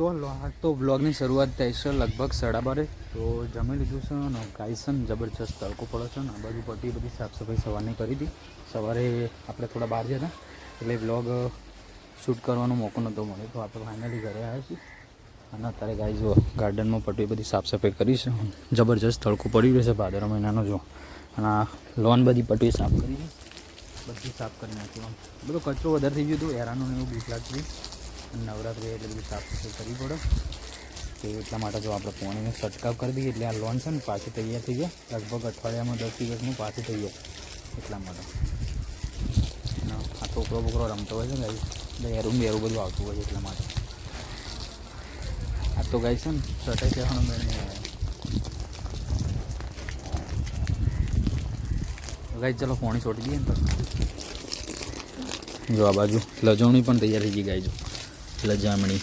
જો આજ તો બ્લોગની શરૂઆત થાય છે લગભગ સાડા બારે. તો જમી લીધું છે અને કાયસન જબરજસ્ત તડકો પડે છે ને આ બાજુ પટ્ટી બધી સાફ સફાઈ સવારની કરી હતી. સવારે આપણે થોડા બહાર જતા એટલે બ્લોગ શૂટ કરવાનો મોકો નહોતો મળ્યો. તો આપણે ફાઇનલી ઘરે આવ્યા છીએ. અને અત્યારે ગાય જો ગાર્ડનમાં પટ્ટી બધી સાફ સફાઈ કરી છે. જબરજસ્ત તડકો પડી રહ્યો છે ભાદરવા મહિનાનો જો અને લોન બધી પટવી સાફ કરી બધી સાફ કરી નાખી. બધો કચરો વધારે થઈ ગયો હતો એરાનું ને એવું બીક લાગતી. નવરાત્રી એટલે બધું સાફ સફાઈ કરવી પડે તો એટલા માટે જો આપણે પાણીનો છંટકાવ કરી દઈએ એટલે આ લોન છે ને પાછી તૈયાર થઈ જાય લગભગ અઠવાડિયામાં દસ દિવસમાં પાછી થઈ જાય એટલા માટે અને આ છોકરો બોકરો રમતો હોય છે ને એટલે એરું બેરું બધું આવતું હોય છે એટલા માટે આ તો ગાય છે ને છટાઈ જવાનો મેળ નહીં આવે ગાય ચલો પાણી છોડી દઈએ ને તો જો આ બાજુ લજવણી પણ તૈયાર થઈ ગઈ ગાય જો લજામણી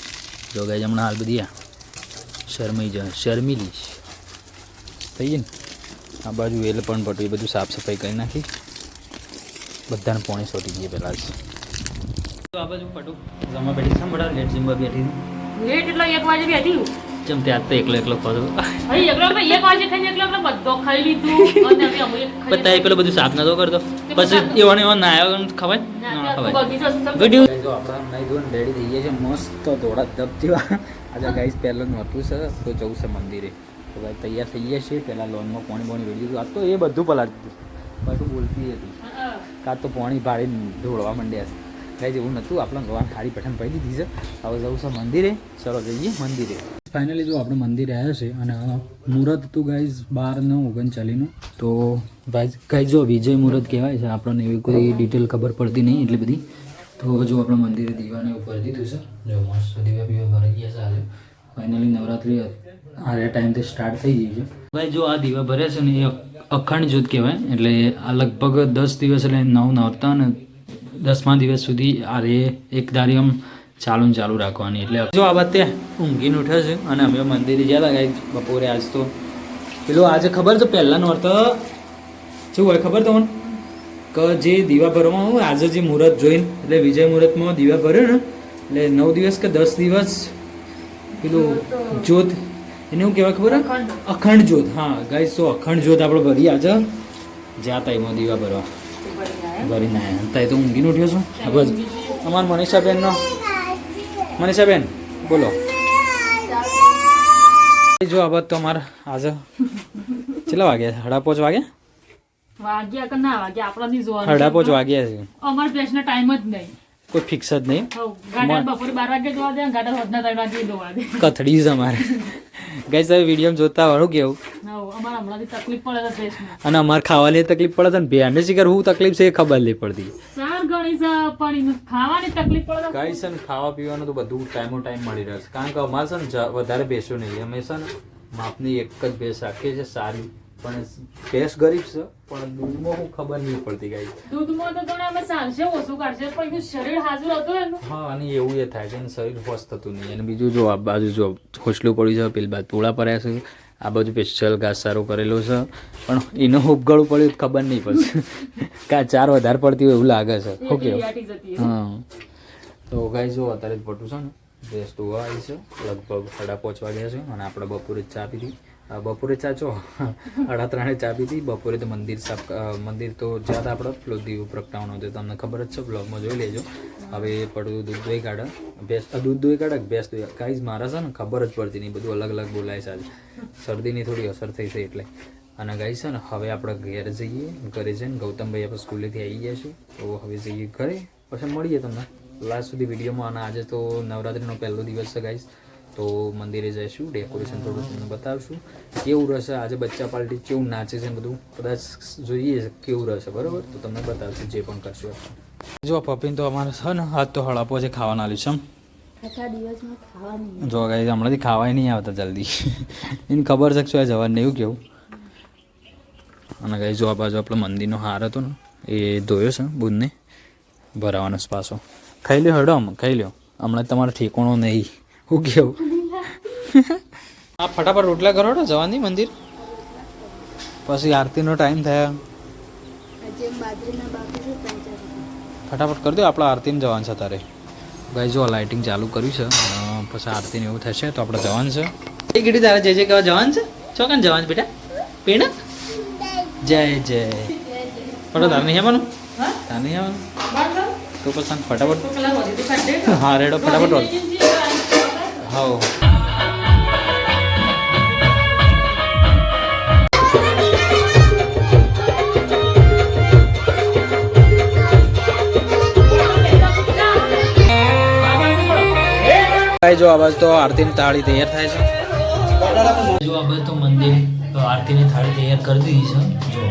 જો ગાય હમણાં હાલ બધી આ શરમાઈ જાય લઈશ થઈ ગઈ ને? આ બાજુ વેલ પણ પટવી બધું સાફ સફાઈ કરી નાખી. બધાને પોણી સોટી દઈએ પહેલાં જ. આ બાજુ પટુ. જમવા બેઠી છે લેટ જમવા બેઠી લેટ એટલે એક વાગે બેઠી જેમ ત્યાં તો એકલો એકલો એકલો બધો ખાઈ લીધું. અને હવે અમે એક ખાઈ બધા એ પેલો બધું સાફ નતો કરતો. પછી એવાનો એવો ના આવ્યો ખવાય. ના, ખબર જો આપણે નહીં રેડી થઈ ગયા છે મસ્ત દોડા ધબ આજે ગાઈસ પહેલાં નહોતું છે તો જવું છે મંદિરે. તો ભાઈ તૈયાર થઈ ગયા છીએ. પહેલાં લોનમાં પાણી પાણી વેડી દીધું આ તો એ બધું પલાળી દીધું. પાછું બોલતી હતી. કાં તો પાણી ભાડી ઢોળવા માંડ્યા છે. ગાઈસ જેવું નહોતું. આપણે લોન ખાલી પઠાણ પડી દીધી છે. હવે જવું છે મંદિરે. ચલો જઈએ મંદિરે. ફાઇનલી જો આપણે મંદિરે આવ્યા છે અને મુહૂર્ત હતું ગાઈઝ બાર નવ ઓગણચાલીસનું તો ભાઈ કાંઈ જો વિજય મુહૂર્ત કહેવાય છે, આપણને એવી કોઈ ડિટેલ ખબર પડતી નહીં એટલી બધી. તો જો આપણે મંદિરે દીવાને ઉપર દીધું છે. જો મસ્ત દીવા બીવા ભરાઈ ગયા છે આજે. ફાઇનલી નવરાત્રિ આ ટાઈમથી સ્ટાર્ટ થઈ ગઈ છે. ભાઈ જો આ દીવા ભર્યા છે ને એ અખંડ જ્યોત કહેવાય. એટલે આ લગભગ દસ દિવસ એટલે નવ નવતા ને દસમા દિવસ સુધી આ રે એક ધારી આમ ચાલુ ચાલુ રાખવાની. એટલે જો આ બાદ ત્યાં ઊંઘીને ઉઠે છે અને અમે મંદિરે ગયા હતા ગાઈ બપોરે આજ તો. પેલું આજે ખબર છે પહેલાંનો અર્થ શું હોય ખબર તમને? કે જે દીવા ભરવામાં હું આજે જે મુહૂર્ત જોઈને એટલે વિજય મુહૂર્તમાં દીવા ભર્યો ને એટલે નવ દિવસ કે દસ દિવસ પેલું જ્યોત એને હું કહેવાય ખબર. અખંડ. જ્યોત. હા ગાઈસ તો અખંડ જ્યોત આપણે ભરી આજે. જ્યાં ટાઈમમાં દીવા ભરવા. તે ના ત્યાં તો ઊંઘીને ઉઠ્યો છું? બસ અમારા મનીષાબેનનો. મનીષાબેન બોલો. જો આ તો અમારે આજે કેટલા વાગ્યા સાડા પાંચ વાગ્યા વાગ્યા કે ના વાગ્યા? આપણા નહીં જોવાનું સાડા પાંચ વાગ્યા છે. અમાર બેસનો ટાઈમ જ નહીં. કોઈ ફિક્સ જ નહીં. ગાડા બપોરે બાર વાગે જોવા દે ગાડા હદના ત્રણ વાગે જોવા દે. કથડી છે અમારે. ગઈ તમે વીડિયો જોતા વાળું કેવું? હઉ, અમારે હમણાંથી તકલીફ પડે છે બેસમાં અને અમારે ખાવાની તકલીફ પડે છે ને શિખર હું તકલીફ છે એ ખબર નહીં પડતી. સાર છે પણ એનું ખાવાની તકલીફ પડે કઈ છે ને ખાવા પીવાનું તો બધું ટાઈમો ટાઈમ મળી રહેશે કારણ કે અમારે છે ને વધારે ભેંસો નહીં. અમે છે ને માપની એક જ ભેંસ રાખીએ છીએ સારી. પણ ભેંસ ગરીબ છે પણ દૂધમાં હું ખબર નહીં પડતી ગાઈ દૂધમાં તો થોડા અમે સાંજે ઓછું કાઢશે પણ એનું શરીર હાજર હતું એનું. હા અને એવું એ થાય છે ને શરીર હોશ થતું નહીં. અને બીજું જો આ બાજુ જો ખોસલું પડ્યું છે પેલી બાજુ તોડા પડ્યા છે આ બાજુ સ્પેશિયલ ઘાસ સારો કરેલો છે પણ એનું ઉપગળું પડ્યું ખબર નહીં પડશે. કા ચાર વધારે પડતી હોય એવું લાગે છે. ઓકે. હા. તો ગાઈ જો અત્યારે જ પટું છે ને ભેંસ ધોવા આવી છે લગભગ સાડા પાંચ વાગ્યા છે અને આપણે બપોરે જ ચા પીધી. બપોરે ચા ચો સાડા ત્રણે ચા પીધી બપોરે તો મંદિર સાફ મંદિર તો જ્યાં હતા આપણે પેલો દીવ પ્રગટાવવાનો હતો તમને ખબર જ છે, બ્લોગમાં જોઈ લેજો. હવે પડતું દૂધ દોઈ કાઢે ભેંસ દૂધ દોઈ કાઢે ભેસ દોઈ કાંઈ મારા છે ને ખબર જ પડતી નહીં. બધું અલગ અલગ બોલાય છે આજે. શરદીની થોડી અસર થઈ છે એટલે. અને ગાઈ છે ને, હવે આપણે ઘેર જઈએ, ઘરે જઈને ગૌતમભાઈ આપણે સ્કૂલેથી આવી ગયા છે તો હવે જઈએ ઘરે. પછી મળીએ તમને. લાસ્ટ સુધી વિડીયોમાં. અને આજે તો નવરાત્રિનો પહેલો દિવસ છે ગાઈસ. તો મંદિરે જઈશું ડેકોરેશન થોડું તમને બતાવશું. કેવું રહેશે? આજે બચ્ચા પાર્ટી કેવું નાચે છે બધું? કદાચ જોઈએ કેવું રહેશે બરાબર? તો તમને બતાવશું જે પણ કરશું જો પપ્પીને તો અમારે છે ને હાથ તો હળાપો છે ખાવાના આલ્યું છે જો ગાઈ હમણાંથી ખાવાય નહીં આવતા જલ્દી. એને ખબર છે શું જવાનું એવું કેવું? અને ગાઈ જો આ બાજુ આપણો મંદિરનો હાર હતો ને એ ધોયો છે બુધને ભરાવાનો પાછો. ખાઈ લ્યો હડો ખાઈ લ્યો. હમણાં તમારે ઠેકોણો નહીં. હું કેવું? આ ફટાફટ રોટલા કરો ને જવાની મંદિર. પછી આરતીનો ટાઈમ થયા. આજે બાજરીના બાકી છે પંચાયત ફટાફટ કરી દો આપણે આરતીને જવાનું છે તારે ભાઈ જો લાઇટિંગ ચાલુ કર્યું છે પછી આરતીને એવું થશે તો આપણે જવાનું છે. એ કીધું તારે જય જય કહેવા જવાનું છે? ચોકન જવાનું છે બેટા? પીણ જય જય. ફટો તારે નહીં આવવાનું? તારે નહીં આવવાનું? તો પછી ફટાફટ હા રેડો ફટાફટ હા જો આ બાજુ તો આરતીની થાળી તૈયાર થાય છે. જો આ બાજુ તો મંદિર તો આરતીની થાળી તૈયાર કરી દીધી છે. જો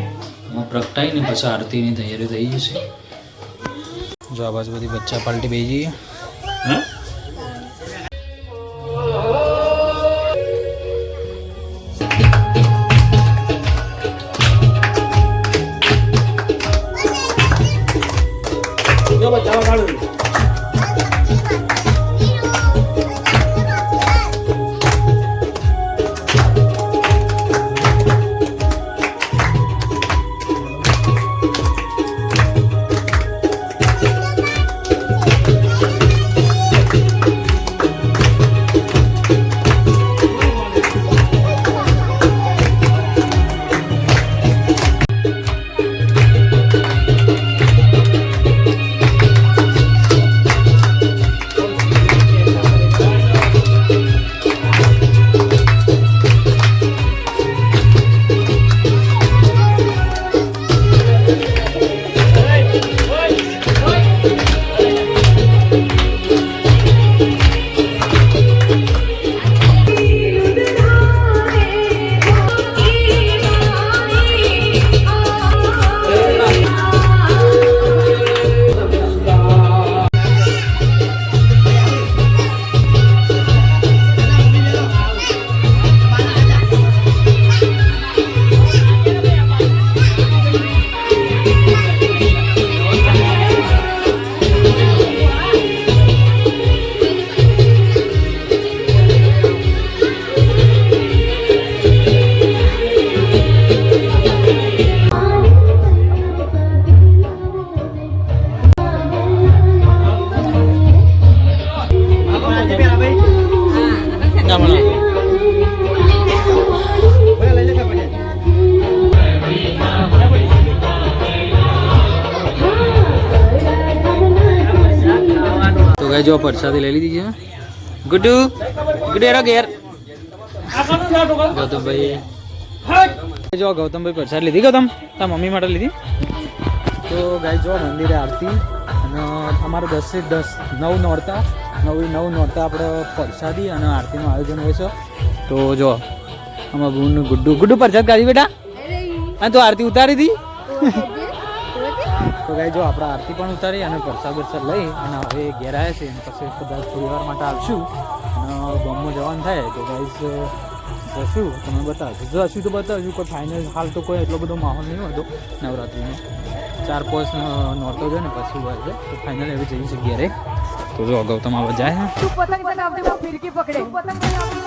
હું પ્રગટાઈને પછી આરતીની તૈયારી થઈ જશે. જો આ બાજુ બધી બચ્ચા પાલટી બેસી જઈએ તો જો પરસાદી લઈ લીધી છે. ગુડ્ડુ ગુડ્ડુ, એરો ઘેર. ગૌતમભાઈ જો ગૌતમભાઈ પ્રસાદ લીધી, ગૌતમ, તાર મમ્મી માટે લીધી. તો ગાય જો મંદિરે આરતી, અને અમારે દસે દસ, નવ નોરતા, નવ નવ નોરતા આપણે પ્રસાદી અને આરતીનું આયોજન હોય છે. તો જો આમાં ગુડ્ડુ ગુડ્ડુ પ્રસાદ કાઢી બેટા. અને તો આરતી ઉતારી હતી તો ગાય જો આપણે આરતી પણ ઉતારી અને પ્રસાદ વરસાદ લઈ અને હવે ઘેર આવ્યા છીએ અને પછી કદાચ થોડી વાર માટે આવશું અને ગામમાં જવાનું થાય તો ગાઈઝ જશું. તમે બતાવજો. જો હશું તો બતાવશું કોઈ ફાઇનલ હાલ તો કોઈ એટલો બધો માહોલ નહીં હતો નવરાત્રિનો. ચાર પાંચ નોરતો છે ને પછી હોય છે. તો ફાઈનલ એવી જઈ છે ઘેરે. તો જો અગાઉ તમારો જાય પતંગ પતંગ